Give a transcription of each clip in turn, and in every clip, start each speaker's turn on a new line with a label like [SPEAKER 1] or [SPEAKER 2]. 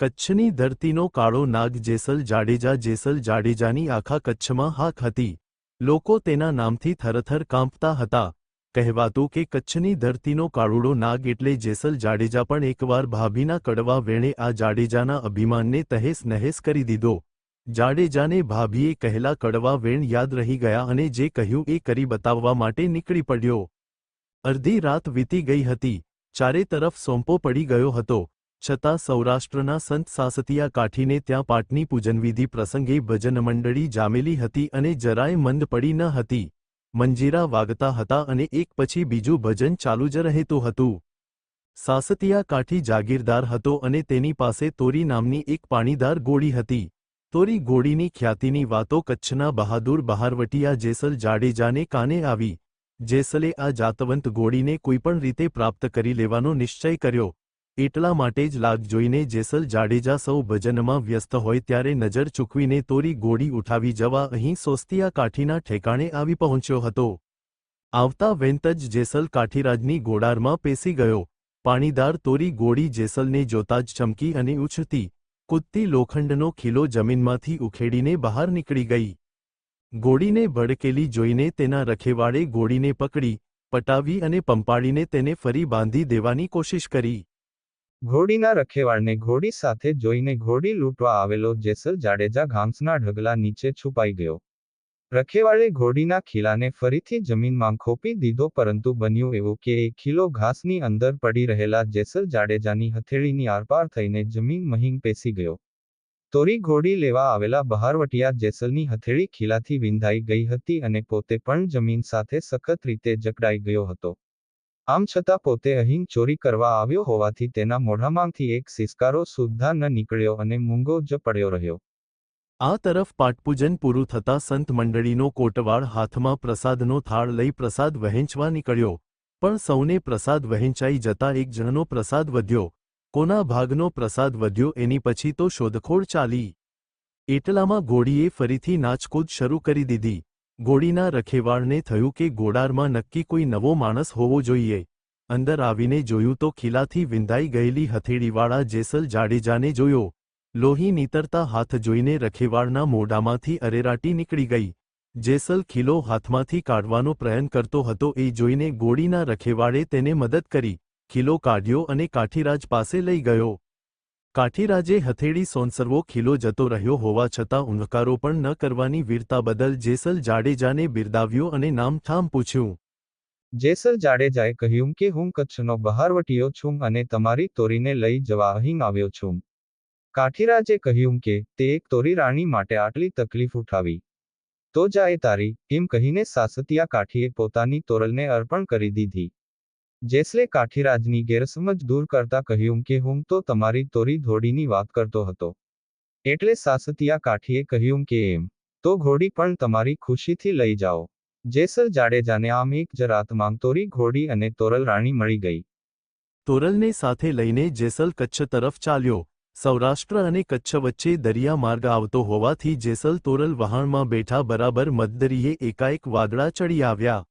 [SPEAKER 1] કચ્છની ધરતીનો કાળો નાગ જેસલ જાડેજા જેસલ જાડેજાની આખા કચ્છમાં હાક હતી. લોકો તેના નામથી થરથર કાંપતા હતા. કહેવાતું કે કચ્છની ધરતીનો કાળુડો નાગ એટલે જેસલ જાડેજા પણ એકવાર ભાભીના કડવા વેણે આ જાડેજાના અભિમાનને તહેસ નહેસ કરી દીધો. જાડેજાને ભાભીએ કહેલા કડવા વેણ યાદ રહી ગયા અને જે કહ્યું એ કરી બતાવવા માટે નીકળી પડ્યો. અડધી રાત વીતી ગઈ હતી. ચારે તરફ સોંપો પડી ગયો હતો. છતાં સૌરાષ્ટ્રના સંત સાસતિયા કાઠીને ત્યાં પાટની પૂજનવિધિ પ્રસંગે ભજન મંડળી જામેલી હતી અને જરાય મંદ પડી ન હતી. મંજીરા વાગતા હતા અને એક પછી બીજું ભજન ચાલુ જ રહેતું હતું. સાસતિયા કાઠી જાગીરદાર હતો અને તેની પાસે તોરી નામની એક પાણીદાર ગોળી હતી. તોરી ગોળીની ખ્યાતિની વાતો કચ્છના બહાદુર બહારવટીયા જેસલ જાડેજાને કાને આવી. જેસલે આ જાતવંત ગોળીને કોઈપણ રીતે પ્રાપ્ત કરી લેવાનો નિશ્ચય કર્યો. એટલા માટે જ લાગ જોઈને જેસલ જાડેજા સૌ ભજનમાં વ્યસ્ત હોય ત્યારે નજર ચૂકવીને તોરી ગોળી ઉઠાવી જવા અહીં સોસ્તિયા કાઠીના ઠેકાણે આવી પહોંચ્યો હતો. આવતા વેંત જ જેસલ કાઠીરાજની ગોડારમાં પેસી ગયો. પાણીદાર તોરી ગોળી જેસલને જોતા જ ચમકી અને ઉછતી કૂદતી લોખંડનો ખીલો જમીનમાંથી ઉખેડીને બહાર નીકળી ગઈ. ગોળીને ભડકેલી જોઈને તેના રખેવાળે ગોળીને પકડી, પટાવી અને પંપાડીને તેને ફરી બાંધી દેવાની કોશિશ કરી.
[SPEAKER 2] ઘોડીના રખેવાળને ઘોડી સાથે જોઈને ઘોડી લૂંટવા આવેલો જેસલ જાડેજા ઘાસના ઢગલા નીચે છુપાઈ ગયો. રખેવાળે ઘોડીના ખીલાને ફરીથી જમીનમાં ખોપી દીધો પરંતુ બન્યું એવું કે એ ખીલો ઘાસની અંદર પડી રહેલા જેસલ જાડેજાની હથેળીની આરપાર થઈને જમીન મહિંગ પેસી ગયો. તોરી ઘોડી લેવા આવેલા બહારવટિયા જેસલની હથેળી ખીલાથી વિંધાઈ ગઈ હતી અને પોતે પણ જમીન સાથે સખત રીતે જકડાઈ ગયો હતો. આમ છતાં પોતે અહીં ચોરી કરવા આવ્યો હોવાથી તેના મોઢામાંથી એક સિસકારો સુદ્ધા ન નીકળ્યો અને મૂંગો જ પડ્યો રહ્યો.
[SPEAKER 1] આ તરફ પાટપૂજન પૂરું થતાં સંત મંડળીનો કોટવાળ હાથમાં પ્રસાદનો થાળ લઈ પ્રસાદ વહેંચવા નીકળ્યો, પણ સૌને પ્રસાદ વહેંચાઈ જતા એક જણનો પ્રસાદ વધ્યો, કોના ભાગનો પ્રસાદ વધ્યો એની પછી તો શોધખોળ ચાલી. એટલામાં ઘોડીએ ફરીથી નાચકૂદ શરૂ કરી દીધી. ગોળીના રખેવાળને થયું કે ગોડારમાં નક્કી કોઈ નવો માણસ હોવો જોઈએ. અંદર આવીને જોયું તો ખીલાથી વિંધાઈ ગયેલી હથેળીવાળા જેસલ જાડેજાને જોયો. લોહી નીતરતા હાથ જોઈને રખેવાળના મોઢામાંથી અરેરાટી નીકળી ગઈ. જેસલ ખીલો હાથમાંથી કાઢવાનો પ્રયત્ન કરતો હતો એ જોઈને ગોળીના રખેવાળે તેને મદદ કરી. ખીલો કાઢ્યો અને કાઠીરાજ પાસે લઈ ગયો. કાઠીરાજે હથેળી સોનસરવો ખીલો જતો રહ્યો હોવા છતાં ઊંધકારો પણ ન કરવાની વીરતા બદલ જેસલ જાડેજાને બિરદાવ્યો અને નામઠામ પૂછ્યું.
[SPEAKER 2] જેસલ જાડેજાએ કહ્યું કે, હું કચ્છનો બહારવટીયો છું અને તમારી તોરીને લઈ જવા અહીં આવ્યો છું. કાઠીરાજે કહ્યું કે, તે એક તોરી રાણી માટે આટલી તકલીફ ઉઠાવી. તો જાય તારી, એમ કહીને સાસતિયા કાઠીએ પોતાની તોરલને અર્પણ કરી દીધી. જેસલે કાઠીરાજની ગેરસમજ દૂર કરતા કહ્યું કે હું તો તમારી તોરી ઘોડીની વાત કરતો હતો. એટલે સાસતિયા કાઠીએ કહ્યું કે એમ, તો ઘોડી પણ તમારી ખુશીથી લઈ જાઓ. જેસલ જાડેજાને આમ એક જ રાતમાં તોરી ઘોડી અને તોરલ રાણી મળી ગઈ.
[SPEAKER 1] તોરલને સાથે લઈને જેસલ કચ્છ તરફ ચાલ્યો. સૌરાષ્ટ્ર અને કચ્છ વચ્ચે દરિયા માર્ગ આવતો હોવાથી જેસલ તોરલ વહાણમાં બેઠા બરાબર મધદરીએ એકાએક વાદળા ચડી આવ્યા.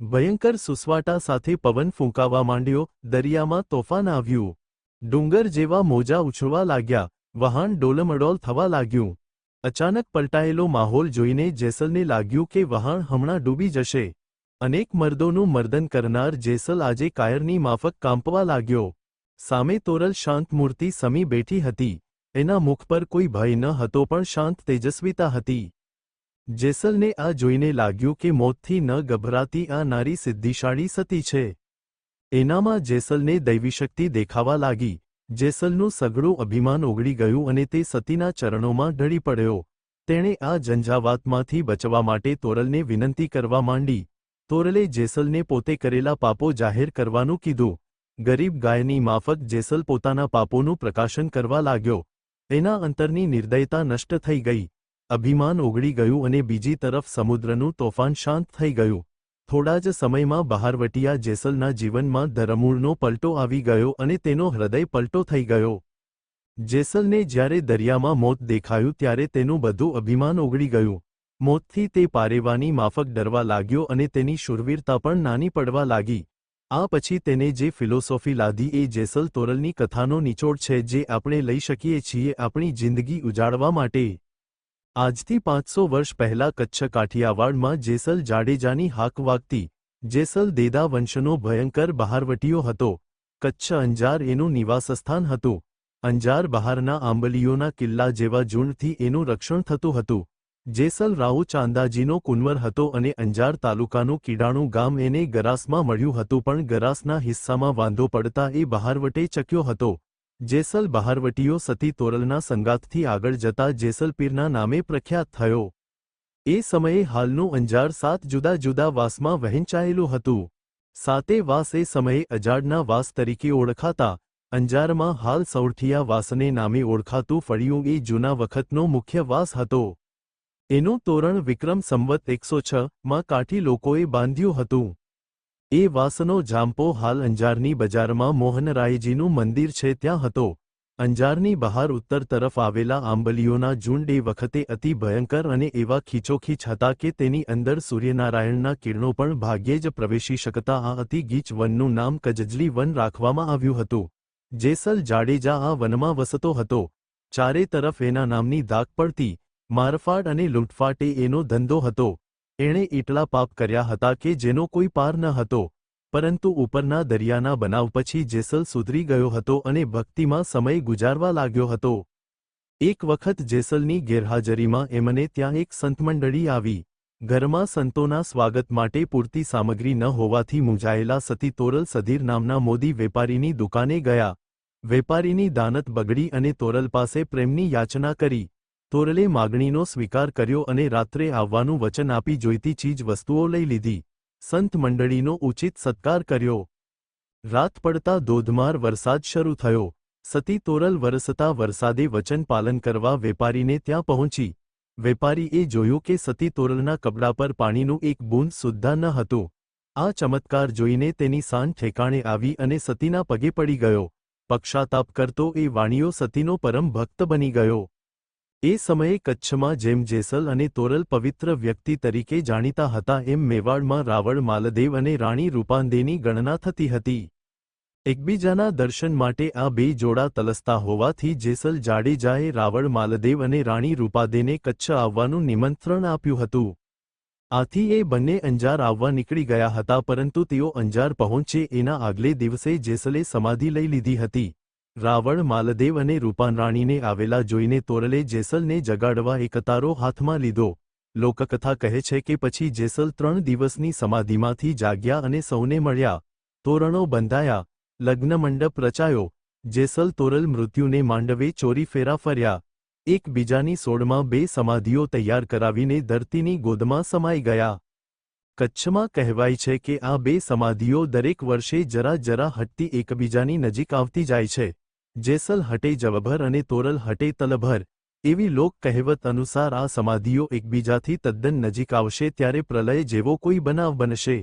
[SPEAKER 1] ભયંકર સુસવાટા સાથે પવન ફૂંકાવા માંડ્યો, દરિયામાં તોફાન આવ્યું. ડુંગર જેવા મોજા ઉછળવા લાગ્યા, વહાણ ડોલમડોલ થવા લાગ્યું. અચાનક પલટાયેલો માહોલ જોઈને જેસલને લાગ્યું કે વહાણ હમણાં ડૂબી જશે. અનેક મર્દોનું મર્દન કરનાર જેસલ આજે કાયરની માફક કાંપવા લાગ્યો. સામે તોરલ શાંત મૂર્તિ સમી બેઠી હતી. એના મુખ પર કોઈ ભય ન હતો પણ શાંત તેજસ્વીતા હતી. જેસલને આ જોઈને લાગ્યું કે મોતથી ન ગભરાતી આ નારી સિદ્ધિશાળી સતી છે. એનામાં જેસલને દૈવીશક્તિ દેખાવા લાગી. જેસલનું સઘળું અભિમાન ઓગળી ગયું અને તે સતીના ચરણોમાં ઢળી પડ્યો. તેણે આ ઝંઝાવાતમાંથી બચવા માટે તોરલને વિનંતી કરવા માંડી. તોરલે જેસલને પોતે કરેલા પાપો જાહેર કરવાનું કીધું. ગરીબ ગાયની માફક જેસલ પોતાના પાપોનું પ્રકાશન કરવા લાગ્યો. એના અંતરની નિર્દયતા નષ્ટ થઈ ગઈ. અભિમાન ઓગળી ગયું અને બીજી તરફ સમુદ્રનું તોફાન શાંત થઈ ગયું. થોડા જ સમયમાં બહારવટિયા જેસલના જીવનમાં ધરમૂળનો પલટો આવી ગયો અને તેનો હૃદય પલટો થઈ ગયો. જેસલને જ્યારે દરિયામાં મોત દેખાયું ત્યારે તેનું બધું અભિમાન ઓગળી ગયું. મોતથી તે પારેવાની માફક ડરવા લાગ્યો અને તેની શુરવીરતા પણ નાની પડવા લાગી. આ પછી તેને જે ફિલોસોફી લાદી એ જેસલ તોરલની કથાનો નિચોડ છે જે આપણે લઈ શકીએ છીએ આપણી જિંદગી ઉજાડવા માટે. આજથી પાંચસો વર્ષ પહેલા કચ્છ કાઠિયાવાડમાં જેસલ જાડેજાની હાક વાગતી જેસલ દેદા વંશનો ભયંકર બહારવટીયો હતો. કચ્છ અંજાર એનું નિવાસસ્થાન હતું. અંજાર બહારના આંબલીઓના કિલ્લા જેવા ઝૂંડથી એનું રક્ષણ થતું હતું. જેસલ રાઉ ચાંદાજીનો કુંવર હતો અને અંજાર તાલુકાનું કીડાણું ગામ એને ગરાસમાં મળ્યું હતું પણ ગરાસના હિસ્સામાં વાંધો પડતા એ બહારવટે ચક્યો હતો. જેસલ બહારવટીઓ સતી તોરલના સંગાતથી આગળ જતા જેસલપીરના નામે પ્રખ્યાત થયો. એ સમયે હાલનું અંજાર સાત જુદા જુદા વાસમાં વહેંચાયેલું હતું. સાતે વાસ એ સમયે અજાડના વાસ તરીકે ઓળખાતા, અંજારમાં હાલ સૌરઠિયા વાસને નામે ઓળખાતું ફળિયું એ જૂના વખતનો મુખ્ય વાસ હતો. એનું તોરણ વિક્રમ સંવત એકસો છ માં કાઠી લોકોએ બાંધ્યું હતું. એ વાસનો જામપો હાલ અંજારની બજારમાં મોહનરાયજીનું મંદિર છે ત્યાં હતો. અંજારની બહાર ઉત્તર તરફ આવેલા આંબલીઓના ઝુંડ એ વખતે અતિ ભયંકર અને એવા ખીચોખીચ હતા કે તેની અંદર સૂર્યનારાયણના કિરણો પણ ભાગ્યે જ પ્રવેશી શકતા આ અતિ ગીચ વનનું નામ કજજલી વન રાખવામાં આવ્યું હતું. જેસલ જાડેજા આ વનમાં વસતો હતો. ચારે તરફ એના નામની દાગ પડતી, મારફાડ અને લૂંટફાટ એનો ધંધો હતો. એણે એટલા પાપ કર્યા હતા કે જેનો કોઈ પાર ન હતો, પરંતુ ઉપરના દરિયાના બનાવ પછી જેસલ સુધરી ગયો હતો અને ભક્તિમાં સમય ગુજારવા લાગ્યો હતો. એક વખત જેસલની ગેરહાજરીમાં એમને ત્યાં એક સંતમંડળી આવી. ઘરમાં સંતોના સ્વાગત માટે પૂરતી સામગ્રી ન હોવાથી મૂંઝાયેલા સતી તોરલ સધીર નામના મોદી વેપારીની દુકાને ગયા. વેપારીની દાનત બગડી અને તોરલ પાસે પ્રેમની યાચના કરી. તોરલે માગણીનો સ્વીકાર કર્યો અને રાત્રે આવવાનું વચન આપી જોઈતી ચીજ વસ્તુઓ લઈ લીધી. સંત મંડળીનો ઉચિત સત્કાર કર્યો. રાત પડતા ધોધમાર વરસાદ શરૂ થયો. સતી તોરલ વરસતા વરસાદે વચન પાલન કરવા વેપારીને ત્યાં પહોંચી. વેપારીએ જોયું કે સતી તોરલના કપડા પર પાણીનું એક બૂંદ સુદ્ધા ન હતું. આ ચમત્કાર જોઈને તેની સાન ઠેકાણે આવી અને સતીના પગે પડી ગયો. પક્ષાતાપ કરતો એ વાણીઓ સતીનો પરમ ભક્ત બની ગયો. એ સમયે કચ્છમાં જેમ જેસલ અને તોરલ પવિત્ર વ્યક્તિ તરીકે જાણીતા હતા, એમ મેવાડમાં રાવળ, માલદેવ અને રાણી રૂપાંદેની ગણના થતી હતી. એકબીજાના દર્શન માટે આ બે જોડા તલસતા હોવાથી જેસલ જાડેજાએ રાવળ, માલદેવ અને રાણી રૂપાદેને કચ્છ આવવાનું નિમંત્રણ આપ્યું હતું. આથી એ બંને અંજાર આવવા નીકળી ગયા હતા, પરંતુ તેઓ અંજાર પહોંચે એના આગલે દિવસે જેસલે સમાધિ લઈ લીધી હતી. રાવળ માલદેવ અને રૂપાનરાણીને આવેલા જોઈને તોરલે જેસલને જગાડવા એક તારો હાથમાં લીધો. લોકકથા કહે છે કે પછી જેસલ ત્રણ દિવસની સમાધિમાંથી જાગ્યા અને સૌને મળ્યા. તોરણો બંધાયા લગ્નમંડપ રચાયો. જેસલ તોરલ મૃત્યુને માંડવે ચોરી ફેરા ફર્યા. એકબીજાની સોળમાં બે સમાધિઓ તૈયાર કરાવીને ધરતીની ગોદમાં સમાઈ ગયા. કચ્છમાં કહેવાય છે કે આ બે સમાધિઓ દરેક વર્ષે જરા જરા હટતી એકબીજાની નજીક આવતી જાય છે. જેસલ હટે જવભર અને તોરલ હટે તલભર, એવી લોક કહેવત અનુસાર આ સમાધિઓ એકબીજાથી તદ્દન નજીક આવશે ત્યારે પ્રલય જેવો કોઈ બનાવ બનશે.